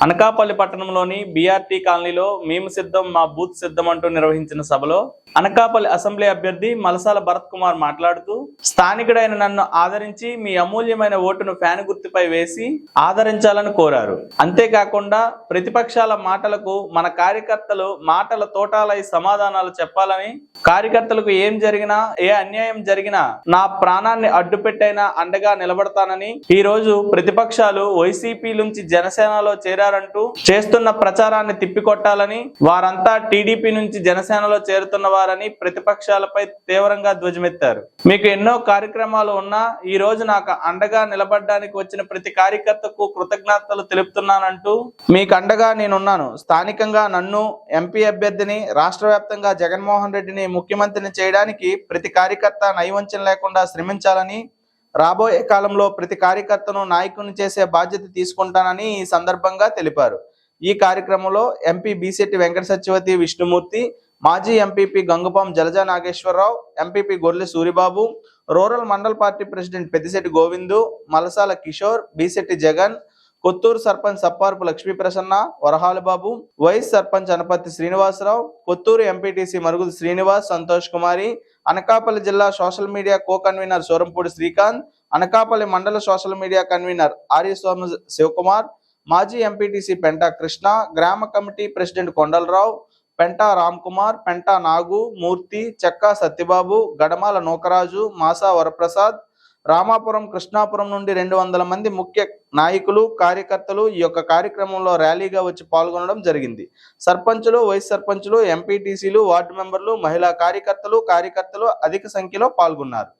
అనకాపల్లి పట్టణంలోని బీఆర్టీ కాలనీలో మేము సిద్ధం మా బూత్ సిద్ధం అంటూ నిర్వహించిన సభలో అనకాపల్లి అసెంబ్లీ అభ్యర్థి మలసాల భరత్ కుమార్ మాట్లాడుతూ స్థానికుడైన నన్ను ఆదరించి మీ అమూల్యమైన ఓటును ఫ్యాన్ గుర్తుపై వేసి ఆదరించాలని కోరారు. అంతేకాకుండా ప్రతిపక్షాల మాటలకు మన కార్యకర్తలు మాటల తోటాలై సమాధానాలు చెప్పాలని కార్యకర్తలకు ఏం జరిగినా ఏ అన్యాయం జరిగినా నా ప్రాణాన్ని అడ్డుపెట్టైనా అండగా నిలబడతానని ఈ రోజు ప్రతిపక్షాలు వైసీపీ నుంచి జనసేనలో చేరారంటూ చేస్తున్న ప్రచారాన్ని తిప్పికొట్టాలని వారంతా టీడీపీ నుంచి జనసేనలో చేరుతున్న వారని ప్రతిపక్షాలపై తీవ్రంగా ధ్వజమెత్తారు. మీకు ఎన్నో కార్యక్రమాలు ఉన్నా ఈ రోజు నాకు అండగా నిలబడడానికి వచ్చిన ప్రతి కార్యకర్తకు కృతజ్ఞతలు తెలుపుతున్నానంటూ మీకు అండగా నేనున్నాను. స్థానికంగా నన్ను ఎంపీ అభ్యర్థిని రాష్ట్ర వ్యాప్తంగా జగన్మోహన్ రెడ్డిని ముఖ్యమంత్రిని చేయడానికి ప్రతి కార్యకర్త నైవంచన లేకుండా శ్రమించాలని రాబోయే కాలంలో ప్రతి కార్యకర్తను నాయకుని చేసే బాధ్యత తీసుకుంటానని ఈ సందర్భంగా తెలిపారు. ఈ కార్యక్రమంలో ఎంపీ బీసెట్టి వెంకట సత్యవతి విష్ణుమూర్తి మాజీ MPP Gangupam Jalaja Nageswararao MPP Gorre Suribabu rural mandal party president Peddisetti Govindu Malasala Kishore Bisetti Jagan Kothuru sarpanch Sapparpu Lakshmi Prasanna Varahalu Babu vice sarpanch Anapathi Srinivasarao Kothuru MPTC Marugudu Srinivas Santosh Kumari Anakapalli జిల్లా social media co convener Sorampudi Srikanth Anakapalli మండల social media convener Aryaswamy Sivakumar మాజీ MPTC Penta Krishna గ్రామ committee president Kondalarao Penta Ram Kumar Penta Nagu Murthy Chekka Satyababu Gadamala Nookaraju Masa Varaprasad Ramapuram Krishnapuram నుండి రెండు వందల మంది ముఖ్య నాయకులు కార్యకర్తలు ఈ యొక్క కార్యక్రమంలో ర్యాలీగా వచ్చి పాల్గొనడం జరిగింది. సర్పంచులు వైస్ సర్పంచులు ఎంపీటీసీలు వార్డు మెంబర్లు మహిళా కార్యకర్తలు కార్యకర్తలు అధిక సంఖ్యలో పాల్గొన్నారు.